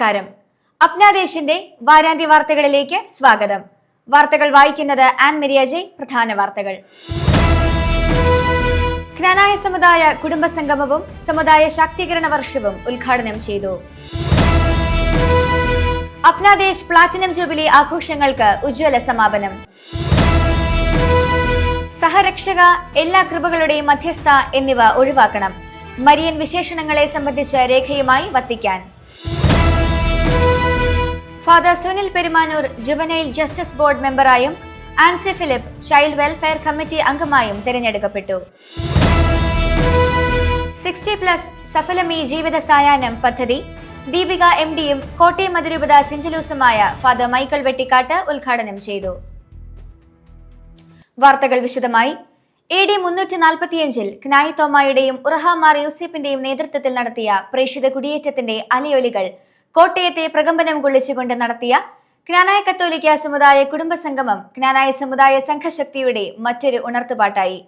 നമസ്കാരം. അപ്നാദേശിന്റെ വാരാന്ത്യ വാർത്തകളിലേക്ക് സ്വാഗതം. വാർത്തകൾ വായിക്കുന്നത് ആൻ മെരിയാജയ് പ്രധാന വാർത്തകൾ. ജ്ഞാനായ സമുദായ കുടുംബ സംഗമവും സമുദായ ശാക്തീകരണ വർഷവും ഉദ്ഘാടനം ചെയ്തു. അപ്നാദേശ് പ്ലാറ്റിനം ജൂബിലി ആഘോഷങ്ങൾക്ക് ഉജ്ജ്വല സമാപനം. സഹരക്ഷക എല്ലാ കൃപകളുടെയും മധ്യസ്ഥ എന്നിവ ഒഴിവാക്കണം. മരിയൻ വിശേഷണങ്ങളെ സംബന്ധിച്ച രേഖയുമായി Vatican. Father Sunil Perumanoor juvenile justice board മെമ്പറായും Ancy Philip child welfare committee അംഗമായും തിരഞ്ഞെടുക്കപ്പെട്ടു. സിക്സ്റ്റി പ്ലസ് സഫലമി ജീവിത സായാഹ്നം പദ്ധതി ദീപിക എം ഡിയും കോട്ടയം അതിരൂപത സിഞ്ചലൂസുമായ ഫാദർ മൈക്കിൾ വെട്ടിക്കാട്ട് ഉദ്ഘാടനം ചെയ്തു. വാർത്തകൾ വിശദമായി. എ ഡി മുന്നൂറ്റി നാൽപ്പത്തിയഞ്ചിൽ ക്നായി തോമായുടെയും ഉറഹാമാർ യൂസഫിന്റെയും നേതൃത്വത്തിൽ നടത്തിയ പ്രേക്ഷിത കുടിയേറ്റത്തിന്റെ അലയൊലികൾ കോട്ടയത്തെ പ്രകമ്പനം കൊള്ളിച്ചുകൊണ്ട് നടത്തിയ ജ്ഞാനായ കത്തോലിക്ക സമുദായ കുടുംബ സംഗമം ജ്ഞാനായ സമുദായ സംഘശക്തിയുടെ മറ്റൊരു ഉണർത്തുപാട്ടായി.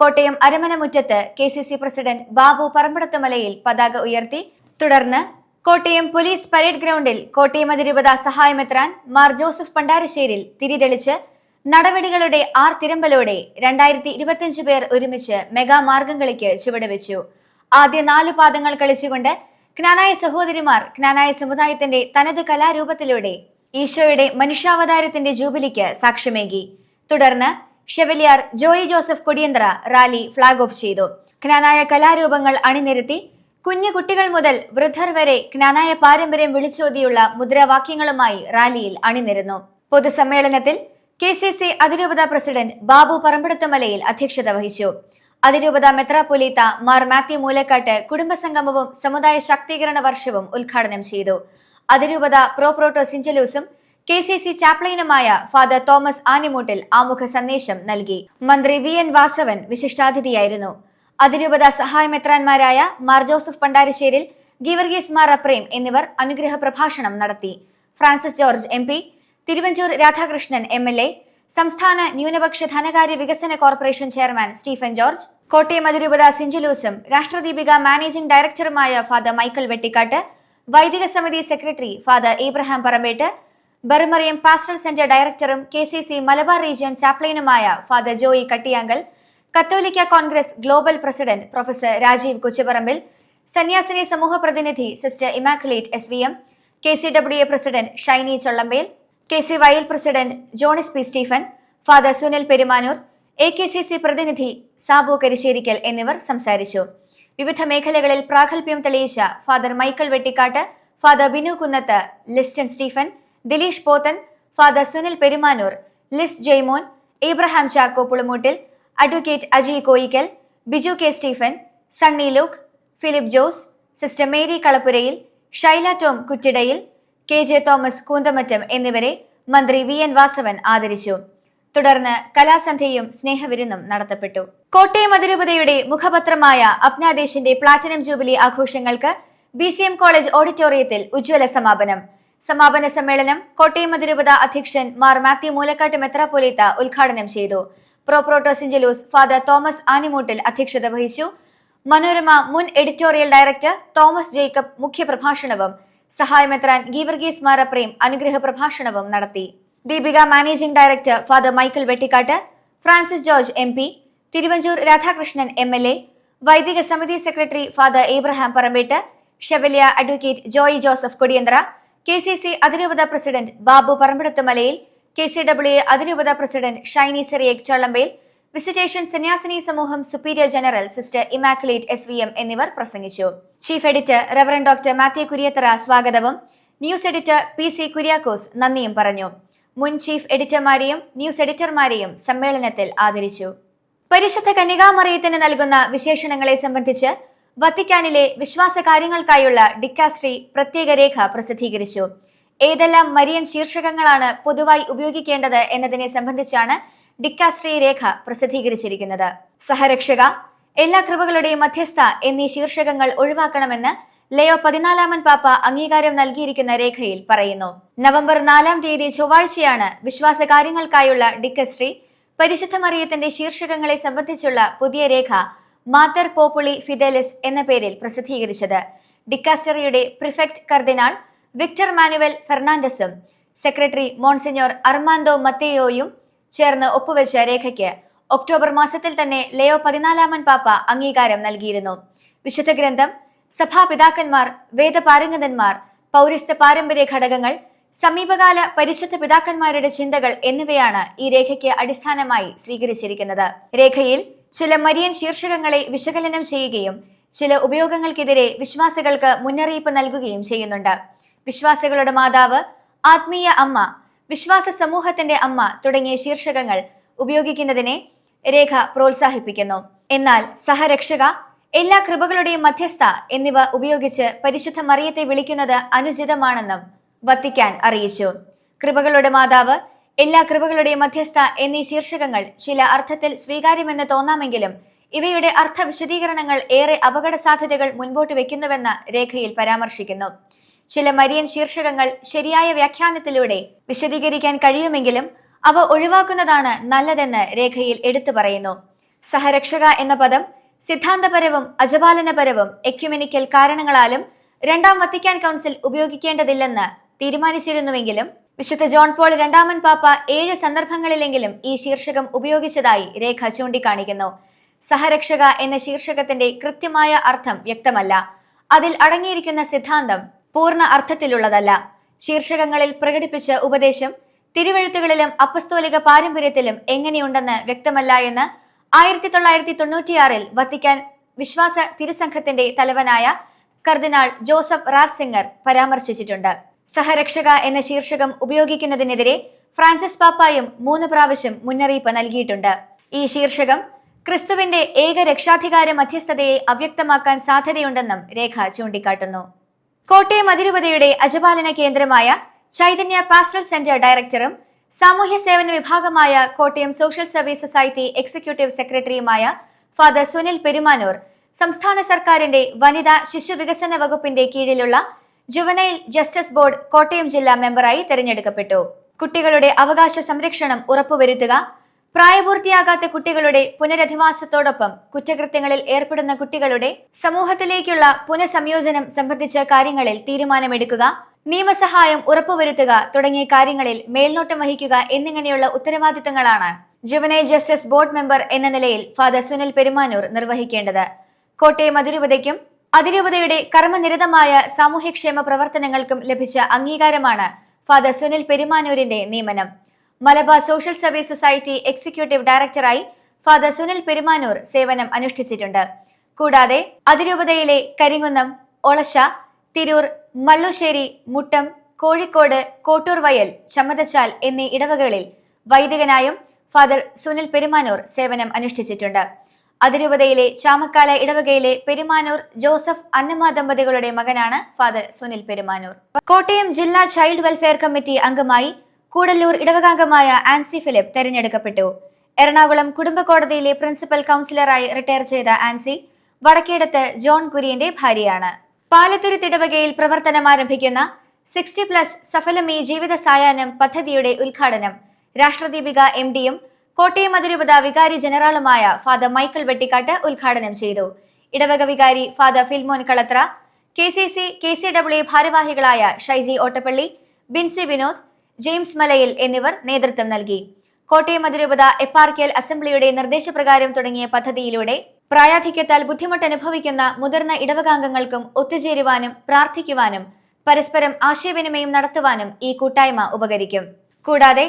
കോട്ടയം അരമന മുറ്റത്ത് K C C president Babu Parambadathumalayil പതാക ഉയർത്തി. തുടർന്ന് കോട്ടയം പോലീസ് പരേഡ് ഗ്രൗണ്ടിൽ കോട്ടയം അതിരൂപത സഹായമെത്രാൻ മാർ ജോസഫ് പണ്ടാരശ്ശേരിൽ തിരിതെളിച്ച് നടപടികളുടെ ആർ തിരമ്പലോടെ രണ്ടായിരത്തി ഇരുപത്തിയഞ്ച് പേർ ഒരുമിച്ച് മെഗാ മാർഗംകളിക്ക് ചുവടുവെച്ചു. ആദ്യ നാലു പാദങ്ങൾ കളിച്ചുകൊണ്ട് ജ്ഞാനായ സഹോദരിമാർ ജ്ഞാനായ സമുദായത്തിന്റെ തനത് കലാരൂപത്തിലൂടെ ഈശോയുടെ മനുഷ്യാവതാരത്തിന്റെ ജൂബിലിക്ക് സാക്ഷ്യമേകി. തുടർന്ന് Chevalier Joy Joseph Kodiyanthra rally flag off ചെയ്തു. ജ്ഞാനായ കലാരൂപങ്ങൾ അണിനിരത്തി കുഞ്ഞു കുട്ടികൾ മുതൽ വൃദ്ധർ വരെ ജ്ഞാനായ പാരമ്പര്യം വിളിച്ചോതിയുള്ള മുദ്രാവാക്യങ്ങളുമായി റാലിയിൽ അണിനിരുന്നു. പൊതുസമ്മേളനത്തിൽ കെ സി സി അതിരൂപത പ്രസിഡന്റ് ബാബു പറമ്പടത്തുമലയിൽ അധ്യക്ഷത വഹിച്ചു. അതിരൂപത മെത്രാപൊലീത്ത മാർ മാത്യു മൂലക്കാട്ട് കുടുംബസംഗമവും സമുദായ ശാക്തീകരണ വർഷവും ഉദ്ഘാടനം ചെയ്തു. അതിരൂപത പ്രോപ്രോട്ടോ സിഞ്ചലൂസും കെ സി സി ചാപ്ലൈനുമായ ഫാദർ തോമസ് ആനിമൂട്ടിൽ ആമുഖ സന്ദേശം നൽകി. മന്ത്രി വി എൻ വാസവൻ വിശിഷ്ടാതിഥിയായിരുന്നു. അതിരൂപത സഹായ സഹായമെത്രാന്മാരായ മാർ ജോസഫ് പണ്ടാരശ്ശേരിൽ ഗീവർഗീസ് മാർ അപ്രേം എന്നിവർ അനുഗ്രഹ പ്രഭാഷണം നടത്തി. Francis George M Thiruvanchoor Radhakrishnan M L A സംസ്ഥാന ന്യൂനപക്ഷ ധനകാര്യ വികസന corporation chairman Stephen George Kottayam അതിരൂപത സിഞ്ചലൂസും രാഷ്ട്രദീപിക മാനേജിംഗ് ഡയറക്ടറുമായ ഫാദർ മൈക്കിൾ വെട്ടിക്കാട്ട് വൈദിക സമിതി secretary Father Abraham Parampettu Bermariyam pastoral centre ഡയറക്ടറും K C C Malabar region ചാപ്ലൈനുമായ father Joy Kattiyankal കത്തോലിക്ക Congress global president professor Rajeev Kochuparambil സന്യാസിനി സമൂഹ പ്രതിനിധി sister Immaculate S V M K C W A president Shiny Chollampel K C Y L president Johnis P Stephen Father Sunil Perumanoor A K C C പ്രതിനിധി സാബു കരിശ്ശേരിക്കൽ എന്നിവർ സംസാരിച്ചു. വിവിധ മേഖലകളിൽ പ്രാഗൽഭ്യം തെളിയിച്ച Father Michael Vettikattu Father Binu Kunnath Liston Stephen Dileesh Pothan Father Sunil Perumanoor Liz Jaimon Abraham Chacko Pulumoottil advocate Ajay Koickal Biju K Stephen Sunny Luke Philip Jose sister Mary Kalappurayil Shaila Tom Kuttidayil K J Thomas Koonthamattam എന്നിവരെ മന്ത്രി V N Vasavan ആദരിച്ചു. തുടർന്ന് കലാസന്ധ്യയും സ്നേഹവിരുന്നും നടത്തപ്പെട്ടു. കോട്ടയം അതിരൂപതയുടെ മുഖപത്രമായ അപ്നാദേശിന്റെ platinum jubilee ആഘോഷങ്ങൾക്ക് B C M college ഓഡിറ്റോറിയത്തിൽ ഉജ്ജ്വല സമാപനം. സമാപന സമ്മേളനം കോട്ടയം അതിരൂപത അധ്യക്ഷൻ മാർ മാത്യു മൂലക്കാട്ട് മെത്രാപ്പൊലീത്ത ഉദ്ഘാടനം ചെയ്തു. പ്രോപ്രോട്ടോ സിഞ്ചലൂസ് ഫാദർ തോമസ് ആനിമൂട്ടിൽ അധ്യക്ഷത വഹിച്ചു. മനോരമ മുൻ എഡിറ്റോറിയൽ ഡയറക്ടർ തോമസ് ജേക്കബ് മുഖ്യപ്രഭാഷണവും സഹായമെത്രാൻ ഗീവർഗീസ് മാറപ്രേം അനുഗ്രഹ പ്രഭാഷണവും നടത്തി. Deepika managing director Father Michael Vettikattu Francis George M P Thiruvanchoor Radhakrishnan M L A വൈദിക സമിതി secretary Father Abraham Parampettu Chevalier advocate Joy Joseph Kodiyanthara K C C അതിരൂപത president Babu Parambadathumalayil K C W A അതിരൂപത president Shiny സെറിയേക് ചള്ളമ്പേൽ visitation സന്യാസിനി സമൂഹം superior general sister immaculate S V M എന്നിവർ പ്രസംഗിച്ചു. Chief editor reverend doctor Mathew Kuriathara സ്വാഗതവും. News editor P C Kuriakose നന്ദിയും പറഞ്ഞു. മുൻ ചീഫ് എഡിറ്റർമാരെയും ന്യൂസ് എഡിറ്റർമാരെയും സമ്മേളനത്തിൽ ആദരിച്ചു. പരിശുദ്ധ കന്യകാമറിയത്തിന് നൽകുന്ന വിശേഷണങ്ങളെ സംബന്ധിച്ച് വത്തിക്കാനിലെ വിശ്വാസ കാര്യങ്ങൾക്കായുള്ള ഡിക്കാസ്ട്രി പ്രത്യേക രേഖ പ്രസിദ്ധീകരിച്ചു. ഏതെല്ലാം മരിയൻ ശീർഷകങ്ങളാണ് പൊതുവായി ഉപയോഗിക്കേണ്ടത് എന്നതിനെ സംബന്ധിച്ചാണ് ഡിക്കാസ്ട്രി രേഖ പ്രസിദ്ധീകരിച്ചിരിക്കുന്നത്. സഹരക്ഷക എല്ലാ കൃപകളുടെയും മധ്യസ്ഥ എന്നീ ശീർഷകങ്ങൾ ഒഴിവാക്കണമെന്ന് ലയോ പതിനാലാമൻ പാപ്പ അംഗീകാരം നൽകിയിരിക്കുന്ന രേഖയിൽ പറയുന്നു. നവംബർ നാലാം തീയതി ചൊവ്വാഴ്ചയാണ് വിശ്വാസ കാര്യങ്ങൾക്കായുള്ള ഡിക്കസ്ട്രി പരിശുദ്ധ മറിയത്തിന്റെ ശീർഷകങ്ങളെ സംബന്ധിച്ചുള്ള പുതിയ രേഖ മാതർ പോപ്പുളി ഫിഡലിസ് എന്ന പേരിൽ പ്രസിദ്ധീകരിച്ചത്. ഡിക്കാസ്റ്ററിയുടെ പ്രിഫെക്ട് കർദിനാൾ വിക്ടർ മാനുവൽ ഫെർണാണ്ടസും സെക്രട്ടറി മോൺസിഞ്ഞോർ അർമാൻഡോ മത്തേയോയും ചേർന്ന് ഒപ്പുവെച്ച രേഖയ്ക്ക് ഒക്ടോബർ മാസത്തിൽ തന്നെ ലയോ പതിനാലാമൻ പാപ്പ അംഗീകാരം നൽകിയിരുന്നു. വിശുദ്ധ ഗ്രന്ഥം സഭാപിതാക്കന്മാർ വേദപാരംഗതന്മാർ പൗരസ്ത്യ പാരമ്പര്യ ഘടകങ്ങൾ സമീപകാല പരിശുദ്ധ പിതാക്കന്മാരുടെ ചിന്തകൾ എന്നിവയാണ് ഈ രേഖയ്ക്ക് അടിസ്ഥാനമായി സ്വീകരിച്ചിരിക്കുന്നത്. രേഖയിൽ ചില മരിയൻ ശീർഷകങ്ങളെ വിശകലനം ചെയ്യുകയും ചില ഉപയോഗങ്ങൾക്കെതിരെ വിശ്വാസികൾക്ക് മുന്നറിയിപ്പ് നൽകുകയും ചെയ്യുന്നുണ്ട്. വിശ്വാസികളുടെ മാതാവ് ആത്മീയ അമ്മ വിശ്വാസ സമൂഹത്തിന്റെ അമ്മ തുടങ്ങിയ ശീർഷകങ്ങൾ ഉപയോഗിക്കുന്നതിനെ രേഖ പ്രോത്സാഹിപ്പിക്കുന്നു. എന്നാൽ സഹരക്ഷക എല്ലാ കൃപകളുടെയും മധ്യസ്ഥ എന്നിവ ഉപയോഗിച്ച് പരിശുദ്ധ മറിയത്തെ വിളിക്കുന്നത് അനുചിതമാണെന്നും വത്തിക്കാൻ അറിയിച്ചു. കൃപകളുടെ മാതാവ് എല്ലാ കൃപകളുടെയും മധ്യസ്ഥ എന്നീ ശീർഷകങ്ങൾ ചില അർത്ഥത്തിൽ സ്വീകാര്യമെന്ന് തോന്നാമെങ്കിലും ഇവയുടെ അർത്ഥ വിശദീകരണങ്ങൾ ഏറെ അപകട സാധ്യതകൾ മുൻപോട്ട് വെക്കുന്നുവെന്ന് രേഖയിൽ പരാമർശിക്കുന്നു. ചില മരിയൻ ശീർഷകങ്ങൾ ശരിയായ വ്യാഖ്യാനത്തിലൂടെ വിശദീകരിക്കാൻ കഴിയുമെങ്കിലും അവ ഒഴിവാക്കുന്നതാണ് നല്ലതെന്ന് രേഖയിൽ എടുത്തു പറയുന്നു. സഹരക്ഷക എന്ന പദം സിദ്ധാന്തപരവും അജപാലനപരവും എക്യുമെനിക്കൽ കാരണങ്ങളാലും രണ്ടാം വത്തിക്കാൻ കൗൺസിൽ ഉപയോഗിക്കേണ്ടതില്ലെന്ന് തീരുമാനിച്ചിരുന്നുവെങ്കിലും വിശുദ്ധ ജോൺ പോൾ രണ്ടാമൻ പാപ്പ ഏഴ് സന്ദർഭങ്ങളിലെങ്കിലും ഈ ശീർഷകം ഉപയോഗിച്ചതായി രേഖ ചൂണ്ടിക്കാണിക്കുന്നു. സഹരക്ഷക എന്ന ശീർഷകത്തിന്റെ കൃത്യമായ അർത്ഥം വ്യക്തമല്ല. അതിൽ അടങ്ങിയിരിക്കുന്ന സിദ്ധാന്തം പൂർണ അർത്ഥത്തിലുള്ളതല്ല. ശീർഷകങ്ങളിൽ പ്രകടിപ്പിച്ച ഉപദേശം തിരുവഴുത്തുകളിലും അപ്പസ്തോലിക പാരമ്പര്യത്തിലും എങ്ങനെയുണ്ടെന്ന് വ്യക്തമല്ല എന്ന് ആയിരത്തി തൊള്ളായിരത്തി തൊണ്ണൂറ്റിയാറിൽ വത്തിക്കാൻ വിശ്വാസ തിരുസംഘത്തിന്റെ തലവനായ കർദിനാൾ ജോസഫ് റാറ്റ്സിംഗർ പരാമർശിച്ചിട്ടുണ്ട്. സഹരക്ഷക എന്ന ശീർഷകം ഉപയോഗിക്കുന്നതിനെതിരെ ഫ്രാൻസിസ് പാപ്പായും മൂന്ന് പ്രാവശ്യം മുന്നറിയിപ്പ് നൽകിയിട്ടുണ്ട്. ഈ ശീർഷകം ക്രിസ്തുവിന്റെ ഏക രക്ഷാധികാര മധ്യസ്ഥതയെ അവ്യക്തമാക്കാൻ സാധ്യതയുണ്ടെന്നും രേഖ ചൂണ്ടിക്കാട്ടുന്നു. കോട്ടയം അതിരൂപതയുടെ അജപാലന കേന്ദ്രമായ ചൈതന്യ പാസ്റ്റൽ സെന്റർ ഡയറക്ടറും സാമൂഹ്യ സേവന വിഭാഗമായ Kottayam social service society executive സെക്രട്ടറിയുമായ ഫാദർ സുനിൽ പെരുമാനൂർ സംസ്ഥാന സർക്കാരിന്റെ വനിതാ ശിശു വികസന വകുപ്പിന്റെ കീഴിലുള്ള ജുവനൈൽ ജസ്റ്റിസ് ബോർഡ് കോട്ടയം ജില്ലാ മെമ്പറായി തെരഞ്ഞെടുക്കപ്പെട്ടു. കുട്ടികളുടെ അവകാശ സംരക്ഷണം ഉറപ്പുവരുത്തുക പ്രായപൂർത്തിയാകാത്ത കുട്ടികളുടെ പുനരധിവാസത്തോടൊപ്പം കുറ്റകൃത്യങ്ങളിൽ ഏർപ്പെടുന്ന കുട്ടികളുടെ സമൂഹത്തിലേക്കുള്ള പുനഃസംയോജനം സംബന്ധിച്ച കാര്യങ്ങളിൽ തീരുമാനമെടുക്കുക നിയമസഹായം ഉറപ്പുവരുത്തുക തുടങ്ങിയ കാര്യങ്ങളിൽ മേൽനോട്ടം വഹിക്കുക എന്നിങ്ങനെയുള്ള ഉത്തരവാദിത്തങ്ങളാണ് ജുവനൈൽ ജസ്റ്റിസ് ബോർഡ് മെമ്പർ എന്ന നിലയിൽ ഫാദർ സുനിൽ പെരുമാനൂർ നിർവഹിക്കേണ്ടത്. കോട്ടയം അതിരൂപതയ്ക്കും അതിരൂപതയുടെ കർമ്മനിരതമായ സാമൂഹ്യക്ഷേമ പ്രവർത്തനങ്ങൾക്കും ലഭിച്ച അംഗീകാരമാണ് ഫാദർ സുനിൽ പെരുമാനൂരിന്റെ നിയമനം. Malabar social service society executive ഡയറക്ടറായി ഫാദർ സുനിൽ പെരുമാനൂർ സേവനം അനുഷ്ഠിച്ചിട്ടുണ്ട്. കൂടാതെ അതിരൂപതയിലെ കരിങ്കുന്നം ഒളശ തിരൂർ മള്ളുശ്ശേരി മുട്ടം കോഴിക്കോട് കോട്ടൂർ വയൽ ചമ്മതച്ചാൽ എന്നീ ഇടവകളിൽ വൈദികനായും ഫാദർ സുനിൽ പെരുമാനൂർ സേവനം അനുഷ്ഠിച്ചിട്ടുണ്ട്. അതിരൂപതയിലെ ചാമക്കാല ഇടവകയിലെ പെരുമാനൂർ ജോസഫ് അന്നമ്മ ദമ്പതികളുടെ മകനാണ് ഫാദർ സുനിൽ പെരുമാനൂർ. കോട്ടയം ജില്ലാ ചൈൽഡ് വെൽഫെയർ കമ്മിറ്റി അംഗമായി കൂടല്ലൂർ ഇടവകാംഗമായ ആൻസി ഫിലിപ്പ് തെരഞ്ഞെടുക്കപ്പെട്ടു. എറണാകുളം കുടുംബ കോടതിയിലെ പ്രിൻസിപ്പൽ കൗൺസിലറായി റിട്ടയർ ചെയ്ത ആൻസി വടക്കേടത്ത് ജോൺ കുര്യന്റെ ഭാര്യയാണ്. പാലത്തുരുത്ത് ഇടവകയിൽ പ്രവർത്തനം ആരംഭിക്കുന്ന സിക്സ്റ്റി പ്ലസ് സഫലമി ജീവിത സായാഹ്നം പദ്ധതിയുടെ ഉദ്ഘാടനം രാഷ്ട്രദീപിക എം ഡിയും കോട്ടയം അതിരൂപത വികാരി ജനറാളുമായ ഫാദർ മൈക്കിൾ വെട്ടിക്കാട്ട് ഉദ്ഘാടനം ചെയ്തു. ഇടവക വികാരി father Filmon Kalathra K C C K C W ഭാരവാഹികളായ ഷൈജി ഓട്ടപ്പള്ളി ബിൻസി വിനോദ് ജെയിംസ് മലയിൽ എന്നിവർ നേതൃത്വം നൽകി. കോട്ടയം അതിരൂപത എപ്പാർക്കിയൽ അസംബ്ലിയുടെ നിർദ്ദേശപ്രകാരം തുടങ്ങിയ പദ്ധതിയിലൂടെ പ്രായാധിക്യത്താൽ ബുദ്ധിമുട്ട് അനുഭവിക്കുന്ന മുതിർന്ന ഇടവകാംഗങ്ങൾക്കും ഒത്തുചേരുവാനും പ്രാർത്ഥിക്കുവാനും പരസ്പരം ആശയവിനിമയം നടത്തുവാനും ഈ കൂട്ടായ്മ ഉപകരിക്കും. കൂടാതെ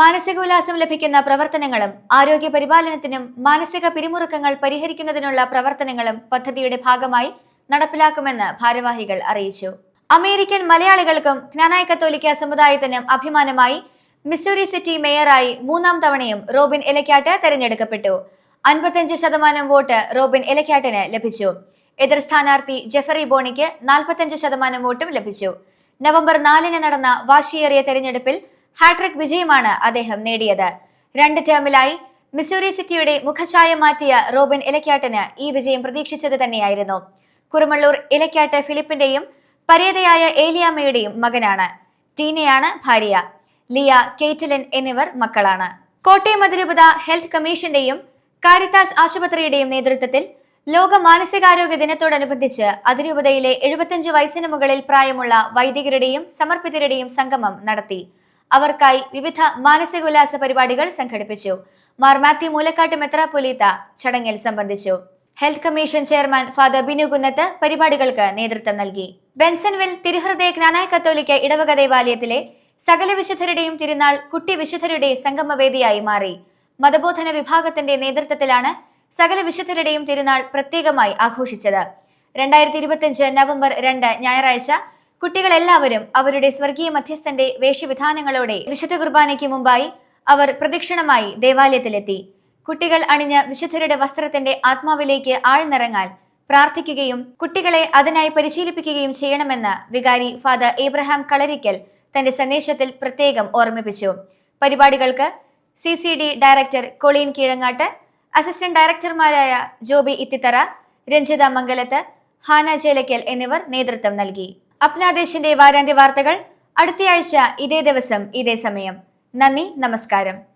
മാനസിക ഉല്ലാസം ലഭിക്കുന്ന പ്രവർത്തനങ്ങളും ആരോഗ്യ പരിപാലനത്തിനും മാനസിക പിരിമുറുക്കങ്ങൾ പരിഹരിക്കുന്നതിനുള്ള പ്രവർത്തനങ്ങളും പദ്ധതിയുടെ ഭാഗമായി നടപ്പിലാക്കുമെന്ന് ഭാരവാഹികൾ അറിയിച്ചു. അമേരിക്കൻ മലയാളികൾക്കും ജ്ഞാനായ കത്തോലിക്ക സമുദായത്തിനും അഭിമാനമായി മിസൂറി സിറ്റി മേയറായി മൂന്നാം തവണയും റോബിൻ എലക്കാട്ട് തെരഞ്ഞെടുക്കപ്പെട്ടു. അൻപത്തഞ്ച് ശതമാനം വോട്ട് റോബിൻ എലക്കാട്ടിന് ലഭിച്ചു. എതിർ സ്ഥാനാർത്ഥി ജെഫറി ബോണിക്ക് നാൽപ്പത്തഞ്ച് ശതമാനം വോട്ടും ലഭിച്ചു. നവംബർ നാലിന് നടന്ന വാശിയേറിയ തെരഞ്ഞെടുപ്പിൽ ഹാട്രിക് വിജയമാണ് അദ്ദേഹം നേടിയത്. രണ്ട് ടേമിലായി മിസൂറി സിറ്റിയുടെ മുഖഛായ മാറ്റിയ റോബിൻ ഇലക്കാട്ടിന് ഈ വിജയം പ്രതീക്ഷിച്ചത് തന്നെയായിരുന്നു. കുറുമള്ളൂർ ഇലക്കാട്ട് ഫിലിപ്പിന്റെയും പരേതയായ ഏലിയാമ്മയുടെയും മകനാണ്. ടീനയാണ് ഭാര്യ. ലിയ കേറ്റലൻ എന്നിവർ മക്കളാണ്. കോട്ടയം അതിരൂപത ഹെൽത്ത് കമ്മീഷന്റെയും കാരിത്താസ് ആശുപത്രിയുടെയും നേതൃത്വത്തിൽ ലോക മാനസികാരോഗ്യ ദിനത്തോടനുബന്ധിച്ച് അതിരൂപതയിലെ എഴുപത്തിയഞ്ച് വയസ്സിന് മുകളിൽ പ്രായമുള്ള വൈദികരുടെയും സമർപ്പിതരുടെയും സംഗമം നടത്തി. അവർക്കായി വിവിധ മാനസികോല്ലാസ പരിപാടികൾ സംഘടിപ്പിച്ചു. മാർ മാത്യു മൂലക്കാട്ട് മെത്രാപൊലീത്ത ചടങ്ങിൽ സംബന്ധിച്ചു. Health commission chairman father Binu Kunnath പരിപാടികൾക്ക് നേതൃത്വം നൽകി. ബെൻസൺവിൽ തിരുഹൃദയ ജ്ഞാനായ കത്തോലിക്ക ഇടവക ദേവാലയത്തിലെ സകല വിശുദ്ധരുടെയും തിരുനാൾ കുട്ടി വിശുദ്ധരുടെ സംഗമവേദിയായി മാറി. മതബോധന വിഭാഗത്തിന്റെ നേതൃത്വത്തിലാണ് സകല വിശുദ്ധരുടെയും തിരുനാൾ പ്രത്യേകമായി ആഘോഷിച്ചത്. രണ്ടായിരത്തി ഇരുപത്തിയഞ്ച് നവംബർ രണ്ട് ഞായറാഴ്ച കുട്ടികളെല്ലാവരും അവരുടെ സ്വർഗീയ മധ്യസ്ഥന്റെ വേഷവിധാനങ്ങളോടെ വിശുദ്ധ കുർബാനയ്ക്ക് മുമ്പായി അവർ പ്രദക്ഷിണമായി ദേവാലയത്തിലെത്തി. കുട്ടികൾ അണിഞ്ഞ വിശുദ്ധരുടെ വസ്ത്രത്തിന്റെ ആത്മാവിലേക്ക് ആഴ്ന്നിറങ്ങാൻ പ്രാർത്ഥിക്കുകയും കുട്ടികളെ അതിനായി പരിശീലിപ്പിക്കുകയും ചെയ്യണമെന്ന് വികാരി ഫാദർ ഏബ്രഹാം കളരിക്കൽ തന്റെ സന്ദേശത്തിൽ പ്രത്യേകം ഓർമ്മിപ്പിച്ചു. പരിപാടികൾക്ക് C C D director Colin Keezhangattu assistant ഡയറക്ടർമാരായ Joby Ithithara Ranjitha Mangalath ഹാന Chelakkal എന്നിവർ നേതൃത്വം നൽകി. അപ്നാദേശിന്റെ വാരാന്ത്യ വാർത്തകൾ അടുത്തയാഴ്ച ഇതേ ദിവസം ഇതേ സമയം. നന്ദി നമസ്കാരം.